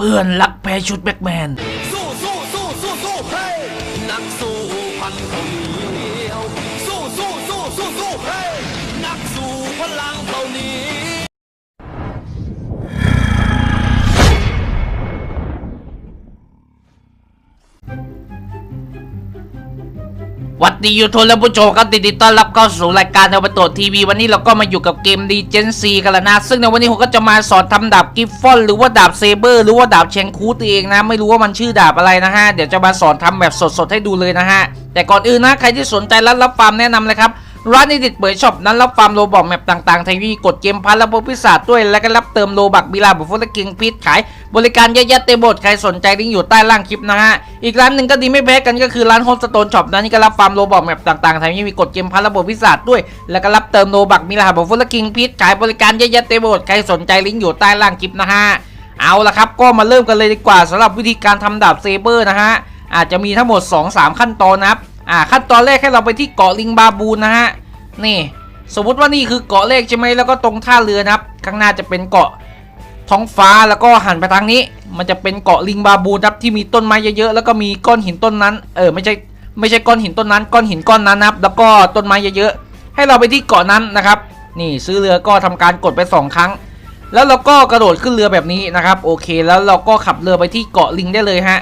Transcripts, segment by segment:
เพื่อนรักแพ้ชุดแบ็กแมน วัดดียูทูบและผู้ชมครับติดต้อนรับเข้าสู่รายการเอาไปตรวจทีวีวันนี้เราก็มาอยู่กับเกมดีเจนซีกันแล้วนะ ซึ่งในวันนี้ผมก็จะมาสอนทำดาบกิฟฟอนหรือว่าดาบเซเบอร์หรือว่าดาบเชงคูตัวเองนะ ไม่รู้ว่ามันชื่อดาบอะไรนะฮะ เดี๋ยวจะมาสอนทำแบบสดๆให้ดูเลยนะฮะ แต่ก่อนอื่นนะใครที่สนใจร้านรับฟาร์มแนะนำเลยครับ ร้านนี้ติดเปิดช็อปนั้นรับฟาร์มโลบอกแมปต่างๆไทยวีกดเกมพันและโบพิศาจด้วย และก็รับเติมโลบักบิลาบุฟเฟตกิงพิษขาย บริการเยอะแยะเต็มหมดใครสนใจลิงก์อยู่ใต้ล่างคลิปนะฮะ อีกร้านหนึ่งก็ดีไม่แพ้กันก็คือร้านโฮมสโตนช็อปนะนี่ก็รับฟาร์มโลบอกแมปต่างๆไทยวีมีกดเกมพันและโบพิศาจด้วย แล้วก็รับเติมโลบักบิลาบุฟเฟตกิงพิษขายบริการเยอะแยะเต็มหมดใครสนใจลิงก์อยู่ใต้ล่างคลิปนะฮะเอาละครับก็มาเริ่มกันเลยดีกว่าสำหรับวิธีการทำดาบเซเบอร์นะฮะอาจจะมีทั้งหมด 2-3 ขั้นตอนนะครับ อ่าขั้นตอนแรกให้เราไปที่เกาะลิงบาบูนนะฮะนี่สมมติว่านี่คือเกาะเลขใช่ไหมแล้วก็ตรงท่าเรือนะครับ ข้างหน้าจะเป็นเกาะท้องฟ้าแล้วก็หันไปทางนี้ มันจะเป็นเกาะลิงบาบูนครับที่มีต้นไม้เยอะๆแล้วก็มีก้อนหินต้นนั้น เออไม่ใช่ไม่ใช่ก้อนหินต้นนั้น ก้อนหินก้อนนั้นนะครับ แล้วก็ต้นไม้เยอะๆให้เราไปที่เกาะนั้นนะครับ นี่ซื้อเรือก็ทำการกดไปสองครั้ง แล้วเราก็กระโดดขึ้นเรือแบบนี้นะครับ โอเค แล้วเราก็ขับเรือไปที่เกาะลิงได้เลยฮะ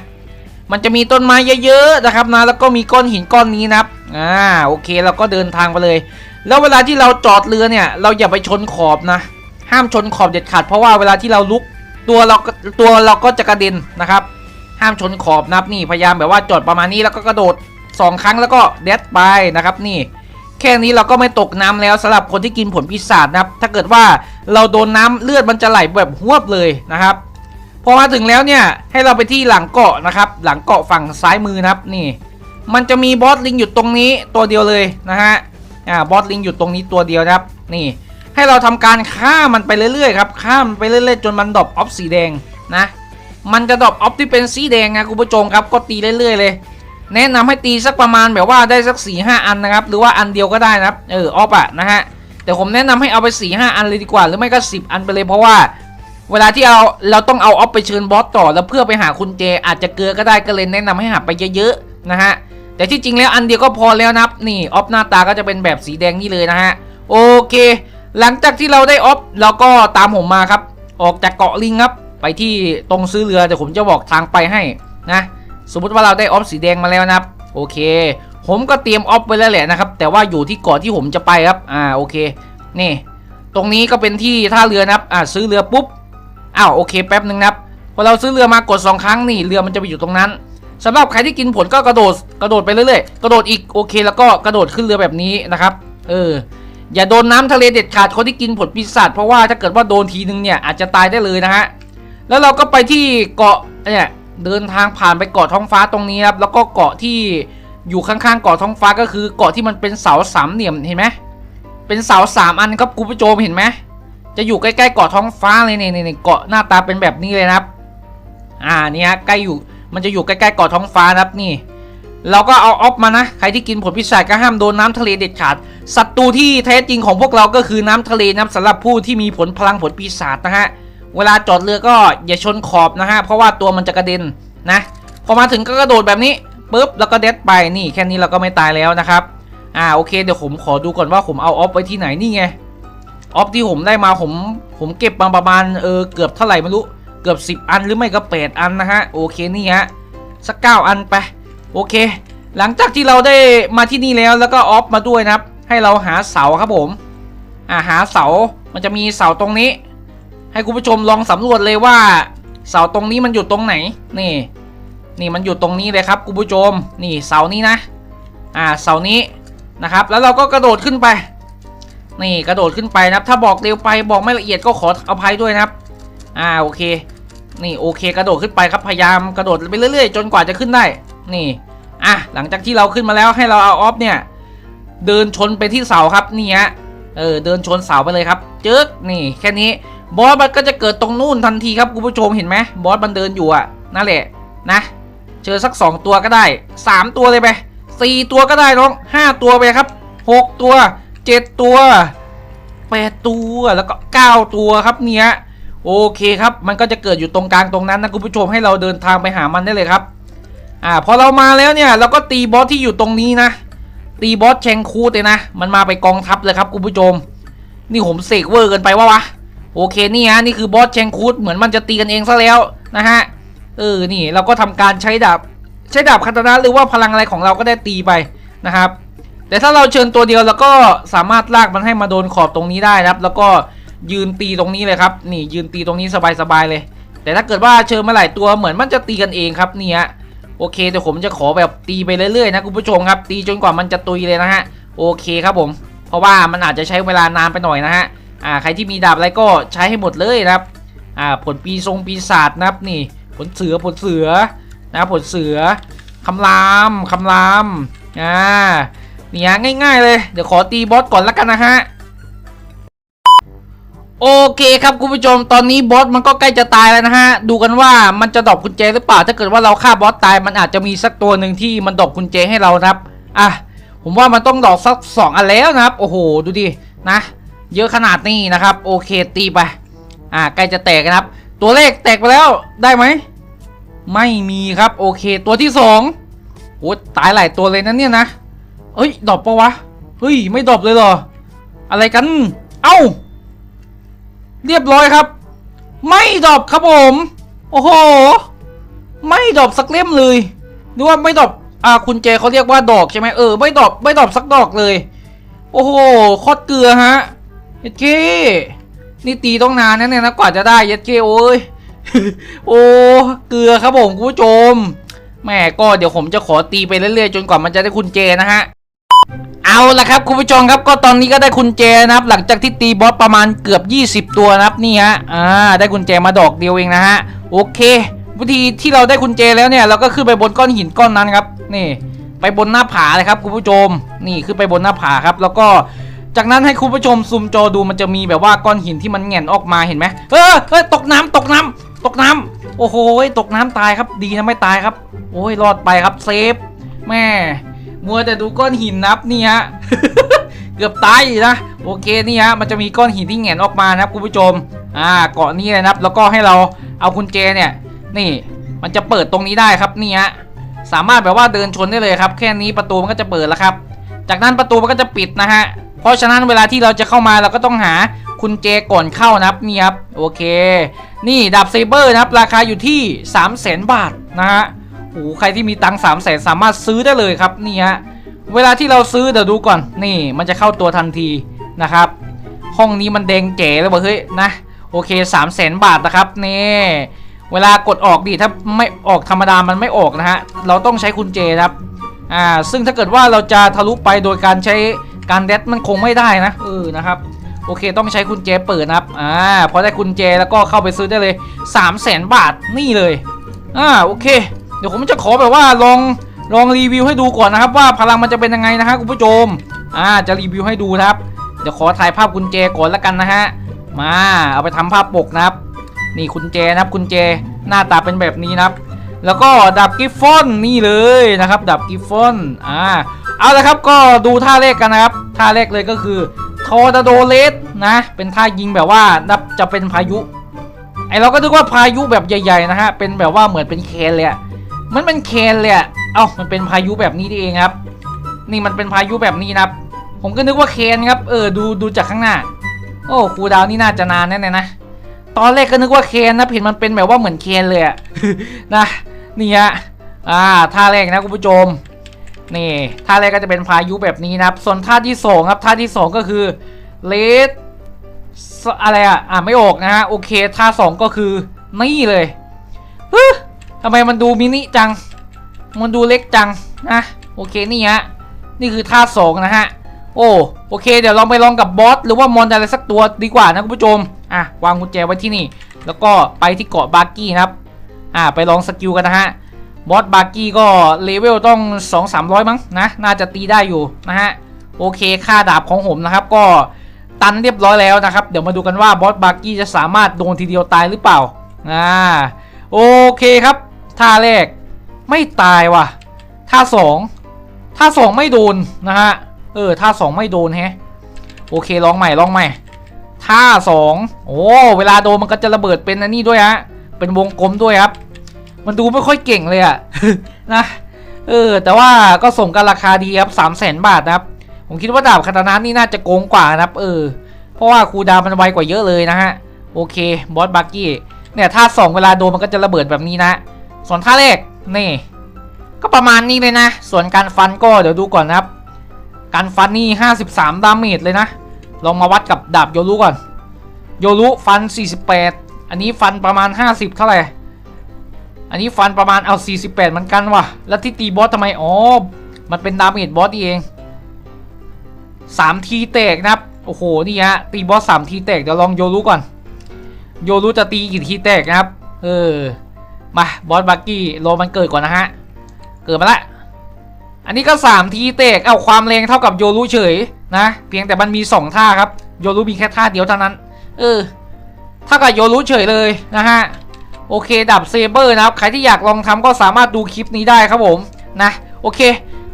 มันจะมีต้นไม้เยอะๆนะครับนะแล้วก็มีก้อนหินก้อนนี้นะครับอ่าโอเคเราก็เดินทางไปเลย แล้วเวลาที่เราจอดเรือเนี่ยเราอย่าไปชนขอบนะ ห้ามชนขอบเด็ดขาดเพราะว่าเวลาที่เราลุกตัวเราก็ตัวเราก็จะกระเด็นนะครับ ห้ามชนขอบนะครับนี่พยายามแบบว่าจอดประมาณนี้แล้วก็กระโดดสองครั้งแล้วก็เด็ดไปนะครับนี่ แค่นี้เราก็ไม่ตกน้ำแล้วสำหรับคนที่กินผลปีศาจนะครับ ถ้าเกิดว่าเราโดนน้ำเลือดมันจะไหลแบบหวบเลยนะครับ พอมาถึงแล้วเนี่ยให้เราไปที่หลังเกาะนะครับ หลังเกาะฝั่งซ้ายมือนะครับนี่ มันจะมีบอสลิงอยู่ตรงนี้ตัวเดียวเลยนะฮะอ่าบอสลิงอยู่ตรงนี้ตัวเดียวนะครับ นี่ ให้เราทำการฆ่ามันไปเรื่อยๆครับฆ่ามันไปเรื่อยๆจนมันดรอปออฟสีแดงนะ มันจะดรอปออฟที่เป็นสีแดงนะคุณผู้ชมครับก็ตีเรื่อยๆเลยแนะนำให้ตีสักประมาณแบบว่าได้สัก4ี่ห้าอันนะครับ หรือว่าอันเดียวก็ได้นะครับ เออออฟอะนะฮะแต่ผมแนะนำให้เอาไป4ี่ห้าอันเลยดีกว่า หรือไม่ก็ 10 อันไปเลยเพราะว่า เวลาที่เอาเราต้องเอาออฟไปเชิญบอสต่อแล้วเพื่อไปหาคุณเจ อาจจะเกลือก็ได้ก็เลยแนะนำให้หาไปเยอะๆนะฮะแต่ที่จริงแล้วอันเดียวก็พอแล้วนะครับนี่ออฟหน้าตาก็จะเป็นแบบสีแดงนี่เลยนะฮะโอเค หลังจากที่เราได้ออฟเราก็ตามผมมาครับ ออกจากเกาะลิงครับ ไปที่ตรงซื้อเรือเดี๋ยวผมจะบอกทางไปให้นะสมมุติว่าเราได้ออฟสีแดงมาแล้วนะครับโอเค ผมก็เตรียมออฟไว้แล้วแหละนะครับแต่ว่าอยู่ที่เกาะที่ผมจะไปครับอ่าโอเค นี่ ตรงนี้ก็เป็นที่ท่าเรือนะครับอ่าซื้อเรือปุ๊บ อ้าวโอเคแป๊บหนึ่งนะครับพอเราซื้อเรือมากดสองครั้งนี่เรือมันจะไปอยู่ตรงนั้นสำหรับใครที่กินผลก็กระโดดกระโดดไปเรื่อยๆ กระโดดอีกโอเค แล้วก็กระโดดขึ้นเรือแบบนี้นะครับ เออ อย่าโดนน้ำทะเลเด็ดขาดคนที่กินผลปีศาจเพราะว่าถ้าเกิดว่าโดนทีนึงเนี่ยอาจจะตายได้เลยนะฮะแล้วเราก็ไปที่เกาะเนี่ยเดินทางผ่านไปเกาะท้องฟ้าตรงนี้ครับแล้วก็เกาะที่อยู่ข้างๆเกาะท้องฟ้าก็คือเกาะที่มันเป็นเสาสามเหลี่ยมเห็นไหมเป็นเสาสามอันครับคุณผู้ชมเห็นไหม จะอยู่ใกล้ๆเกาะท้องฟ้าเลยนี่นี่เกาะหน้าตาเป็นแบบนี้เลยนะครับ อ่าเนี่ฮะใกล้อยู่มันจะอยู่ใกล้ๆเกาะท้องฟ้านะครับนี่ เราก็เอาออฟมานะใครที่กินผลพิศาจก็ห้ามโดนน้ำทะเลเด็ดขาดศัตรูที่แท้จริงของพวกเราก็คือน้ำทะเลนะครับสำหรับผู้ที่มีผลพลังผลปีศาจนะฮะเวลาจอดเรือก็อย่าชนขอบนะฮะเพราะว่าตัวมันจะกระเด็นนะพอมาถึงก็กระโดดแบบนี้ปุ๊บแล้วก็เด็ดไปนี่แค่นี้เราก็ไม่ตายแล้วนะครับอ่าโอเคเดี๋ยวผมขอดูก่อนว่าผมเอาออฟไว้ที่ไหนนี่ไง ออฟที่ผมได้มาผมผมเก็บมาประมาณเออเกือบเท่าไหร่ไม่รู้เกือบ 10 อันหรือไม่ก็8อันนะฮะโอเคนี่ฮะสักเก้าอันไปโอเค หลังจากที่เราได้มาที่นี่แล้วแล้วก็ออฟมาด้วยนะครับ ให้เราหาเสาครับผมอ่าหาเสามันจะมีเสาตรงนี้ ให้คุณผู้ชมลองสำรวจเลยว่า เสาตรงนี้มันอยู่ตรงไหนนี่ นี่มันอยู่ตรงนี้เลยครับคุณผู้ชม นี่เสานี้นะ อ่าเสานี้นะครับ แล้วเราก็กระโดดขึ้นไป นี่กระโดดขึ้นไปนะครับ ถ้าบอกเร็วไปบอกไม่ละเอียดก็ขออภัยด้วยนะครับ อ่าโอเค นี่โอเค กระโดดขึ้นไปครับพยายามกระโดดไปเรื่อยๆ จนกว่าจะขึ้นได้ นี่อะหลังจากที่เราขึ้นมาแล้วให้เราเอาออฟเนี่ย เดินชนไปที่เสาครับนี่ฮะเออเดินชนเสาไปเลยครับเจ๊กนี่ แค่นี้บอสมันก็จะเกิดตรงนู่นทันทีครับคุณผู้ชมเห็นไหมบอสมันเดินอยู่อะนั่นแหละนะเจอสักสองตัวก็ได้สามตัวเลยไปสี่ตัวก็ได้น้องห้าตัวไปครับหกตัว เจ็ดตัวแปดตัวแล้วก็เก้าตัวครับเนี่ยโอเคครับ มันก็จะเกิดอยู่ตรงกลางตรงนั้นนะคุณผู้ชมให้เราเดินทางไปหามันได้เลยครับ อ่าพอเรามาแล้วเนี่ยเราก็ตีบอสที่อยู่ตรงนี้นะ ตีบอสเชงคูเลยนะ มันมาไปกองทัพเลยครับคุณผู้ชม นี่ผมเสกเวอร์เกินไปวะวะโอเคนี่ฮะนี่คือบอสเชงคูดเหมือนมันจะตีกันเองซะแล้วนะฮะเออนี่เราก็ทำการใช้ดาบใช้ดาบคาตานะหรือว่าพลังอะไรของเราก็ได้ตีไปนะครับ แต่ถ้าเราเชิญตัวเดียวเราก็สามารถลากมันให้มาโดนขอบตรงนี้ได้นะครับ แล้วก็ยืนตีตรงนี้เลยครับ นี่ยืนตีตรงนี้สบายๆเลย แต่ถ้าเกิดว่าเชิญมาหลายตัวเหมือนมันจะตีกันเองครับเนี่ยโอเคเดี๋ยวผมจะขอแบบตีไปเรื่อยๆนะคุณผู้ชมครับ ตีจนกว่ามันจะตุยเลยนะฮะโอเคครับผม เพราะว่ามันอาจจะใช้เวลานานไปหน่อยนะฮะอ่าใครที่มีดาบอะไรก็ใช้ให้หมดเลยนะครับอ่าผลปีทรงปีศาจนะครับนี่ ผลเสือผลเสือนะผลเสือคำรามคำรามอ่า เนี่ยง่ายๆเลย เดี๋ยวขอตีบอสก่อนละกันนะฮะ โอเคครับคุณผู้ชม ตอนนี้บอสมันก็ใกล้จะตายแล้วนะฮะ ดูกันว่ามันจะดรอปกุญแจหรือเปล่า ถ้าเกิดว่าเราฆ่าบอสตาย มันอาจจะมีสักตัวหนึ่งที่มันดรอปกุญแจให้เรานะครับ อะ ผมว่ามันต้องดรอปสักสองอันแล้วนะครับ โอ้โห ดูดิ นะ เยอะขนาดนี้นะครับ โอเค ตีไป อ่าใกล้จะแตกนะครับ ตัวเลขแตกไปแล้ว ได้ไหม ไม่มีครับ โอเค ตัวที่สองโอ้ตายหลายตัวเลยนะเนี่ยนะ เฮ้ยดรอปปะวะ เฮ้ย ไม่ดรอปเลยเหรอ อะไรกัน เอ้า เรียบร้อยครับ ไม่ดรอปครับผม โอ้โห ไม่ดรอปสักเล่มเลยหรือว่าไม่ดรอปอ่าคุณเจเขาเรียกว่าดอกใช่ไหมเออ ไม่ดรอปไม่ดรอปสักดอกเลย โอ้โหคตรเกลือฮะ เย็ดเคนี่ตีต้องนานนะเนี่ยนะกว่าจะได้เย็ดเคโอ้ย โอ้ เกลือครับผมคุณผู้ชมแม่ก็เดี๋ยวผมจะขอตีไปเรื่อยๆ จนกว่ามันจะได้คุณเจนะฮะ เอาละครับคุณผู้ชมครับก็ตอนนี้ก็ได้คุณเจนะครับ หลังจากที่ตีบอสประมาณเกือบ 20 ตัวนะครับนี่ฮะอ่าได้คุณเจมาดอกเดียวเองนะฮะโอเค วิธีที่เราได้คุณเจแล้วเนี่ยเราก็ขึ้นไปบนก้อนหินก้อนนั้นครับนี่ไปบนหน้าผาเลยครับคุณผู้ชมนี่ขึ้นไปบนหน้าผาครับ แล้วก็จากนั้นให้คุณผู้ชมซูมจอดูมันจะมีแบบว่าก้อนหินที่มันแหง่นออกมาเห็นไหมเออเฮ้ยตกน้ำตกน้ำตกน้ำโอ้โหตกน้ำตายครับ ดีนะไม่ตายครับ โอ้ยรอดไปครับเซฟแม่ มัวแต่ดูก้อนหินนับนี่ฮะเกือบตายนะโอเคนี่ฮะมันจะมีก้อนหินที่แหงนออกมานะครับคุณผู้ชมอ่าเกาะนี้เลยนะครับ แล้วก็ให้เราเอากุญแจเนี่ย นี่มันจะเปิดตรงนี้ได้ครับนี่ฮะสามารถแบบว่าเดินชนได้เลยครับ แค่นี้ประตูมันก็จะเปิดแล้วครับ จากนั้นประตูมันก็จะปิดนะฮะเพราะฉะนั้นเวลาที่เราจะเข้ามาเราก็ต้องหากุญแจก่อนเข้านะครับนี่ครับโอเค นี่ดาบเซเบอร์นะครับ ราคาอยู่ที่ 3 0 0 0 0 0 บาทนะฮะ หใครที่มีตังค์สามแสนสามารถซื้อได้เลยครับนี่ฮะเวลาที่เราซื้อเดี๋ยวดูก่อนนี่มันจะเข้าตัวทันทีนะครับ ห้องนี้มันแดงเจ๋เลยว่ะเฮ้ยนะโอเค3 0 0แสนบาทนะครับนี่เวลากดออกดิถ้าไม่ออกธรรมดามันไม่ออกนะฮะเราต้องใช้กุญแจนะครับอ่าซึ่งถ้าเกิดว่าเราจะทะลุไปโดยการใช้การแดดมันคงไม่ได้นะเออนะครับโอเคต้องใช้กุญแจเปิดนะครับอ่าพอได้กุญแจแล้วก็เข้าไปซื้อได้เลย 3 0 0แสนบาทนี่เลยอ่าโอเค ดี๋ยวผมจะขอแบบว่าลองลองรีวิวให้ดูก่อนนะครับ ว่าพลังมันจะเป็นยังไงนะฮะคุณผู้ชมอ่าจะรีวิวให้ดูครับเดี๋ยวขอถ่ายภาพกุญแจก่อนละกันนะฮะมาเอาไปทำภาพปกนะครับ นี่กุญแจนะครับกุญแจหน้าตาเป็นแบบนี้นะครับ แล้วก็ดาบกิฟฟอนนี่เลยนะครับดาบกิฟฟอนอ่าเอาละครับก็ดูท่าแรกกันนะครับท่าแรกเลยก็คือทอร์นาโดเลสนะ เป็นท่ายิงแบบว่านับจะเป็นพายุไอเราก็นึกว่าพายุแบบใหญ่ๆนะฮะเป็นแบบว่าเหมือนเป็นเคนเลยอะ มันเป็นเคนเลยอะเอ้ามันเป็นพายุแบบนี้นี่เองครับ นี่มันเป็นพายุแบบนี้นะครับ ผมก็นึกว่าเคนครับ เออ ดูดูจากข้างหน้า โอ้ครูดาวนี่น่าจะนานแน่ๆนะ ตอนแรกก็นึกว่าเคนนะเห็นมันเป็นแบบว่าเหมือนเคนเลยอะนะ นี่ฮะ อ่า ท่าแรกนะคุณผู้ชม นี่ ท่าแรกก็จะเป็นพายุแบบนี้นะครับ ส่วนท่าที่สองครับ ท่าที่สองก็คือเลสอะไรอะอ่านไม่ออกนะฮะ โอเค ท่าสองก็คือนี่เลยฮึำไมมันดูมินิจัง มันดูเล็กจังนะโอเคนี่ฮะนี่คือท่าสองนะฮะโอ้โอเค เดี๋ยวเราไปลองกับบอสหรือว่ามอนอะไรสักตัวดีกว่านะคุณผู้ชมอะวางกุญแจไว้ที่นี่ แล้วก็ไปที่เกาะบาร์กี้นะครับอ่าไปลองสกิลกันนะฮะบอสบาร์กี้ก็เลเวลต้อง 2 3 0 0 มั้งนะน่าจะตีได้อยู่นะฮะโอเคค่าดาบของผมนะครับก็ตันเรียบร้อยแล้วนะครับ เดี๋ยวมาดูกันว่าบอสบาร์กี้จะสามารถโดนทีเดียวตายหรือเปล่าอ่าโอเคครับ ท่าแรกไม่ตายว่ะ ท่าสองท่าสองไม่โดนนะฮะ เออ ท่าสองไม่โดนแฮะ โอเค ลองใหม่ ลองใหม่ ท่าสองโอ้ เวลาโดนมันก็จะระเบิดเป็นอันนี้ด้วยฮะ เป็นวงกลมด้วยครับ มันดูไม่ค่อยเก่งเลยอะนะ เออ แต่ว่าก็ส่งกันราคาดีครับสามแสนบาทนะครับ ผมคิดว่าดาบคาตานะนี่น่าจะโกงกว่านะครับ เออ เพราะว่าคูดาวมันไวกว่าเยอะเลยนะฮะ โอเค บอสบักกี้ เนี่ย ท่าสองเวลาโดนมันก็จะระเบิดแบบนี้นะ ส่วนท่าแรกนี่ ก็ประมาณนี้เลยนะ ส่วนการฟันก็เดี๋ยวดูก่อนนะครับ การฟันนี่ 53 ดาเมจเลยนะ ลองมาวัดกับดาบโยรุก่อน โยรุฟัน 48 อันนี้ฟันประมาณ 50 เท่าไหร่ อันนี้ฟันประมาณเอา 48 เหมือนกันว่ะ แล้วที่ตีบอสทำไม อ๋อ มันเป็นดาเมจบอสเอง 3 ทีแตกนะครับ โอ้โห นี่ฮะ ตีบอส 3 ทีแตกเดี๋ยวลองโยรุก่อน โยรุจะตีกี่ทีแตกนะครับ เออ มาบอสบักกี้โลมันเกิดก่อนนะฮะ เกิดมาละอันนี้ก็ 3 ทีแตกเอาความแรงเท่ากับโยรุเฉยนะ เพียงแต่มันมี 2 ท่าครับ โยรุมีแค่ท่าเดียวเท่านั้น เออเท่ากับโยรุเฉยเลยนะฮะ โอเค ดับเซเบอร์นะครับ ใครที่อยากลองทำก็สามารถดูคลิปนี้ได้ครับผมนะ โอเค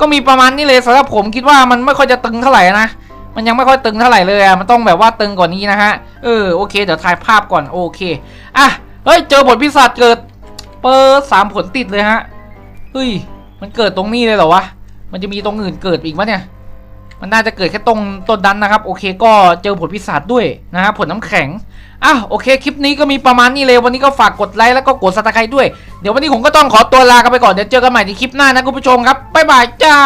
ก็มีประมาณนี้เลยสำหรับผมคิดว่ามันไม่ค่อยจะตึงเท่าไหร่นะ มันยังไม่ค่อยตึงเท่าไหร่เลยอะมันต้องแบบว่าตึงกว่านี้นะฮะ เออ โอเค เดี๋ยวถ่ายภาพก่อน โอเค อะ เฮ้ย เจอบทพิศดาจเกิด เปิดสามผลติดเลยฮะเฮ้ยมันเกิดตรงนี้เลยเหรอวะมันจะมีตรงอื่นเกิดอีกวะเนี่ยมันน่าจะเกิดแค่ตรงต้นดันนะครับ โอเคก็เจอผลพิศาจด้วยนะครับผลน้ำแข็งอ้าวโอเคคลิปนี้ก็มีประมาณนี้เลย วันนี้ก็ฝากกดไลค์แล้วก็กดซับสไครต์ด้วย เดี๋ยววันนี้ผมก็ต้องขอตัวลากันไปก่อนเดี๋ยวเจอกันใหม่ในคลิปหน้านะคุณผู้ชมครับบ๊ายบายจ้า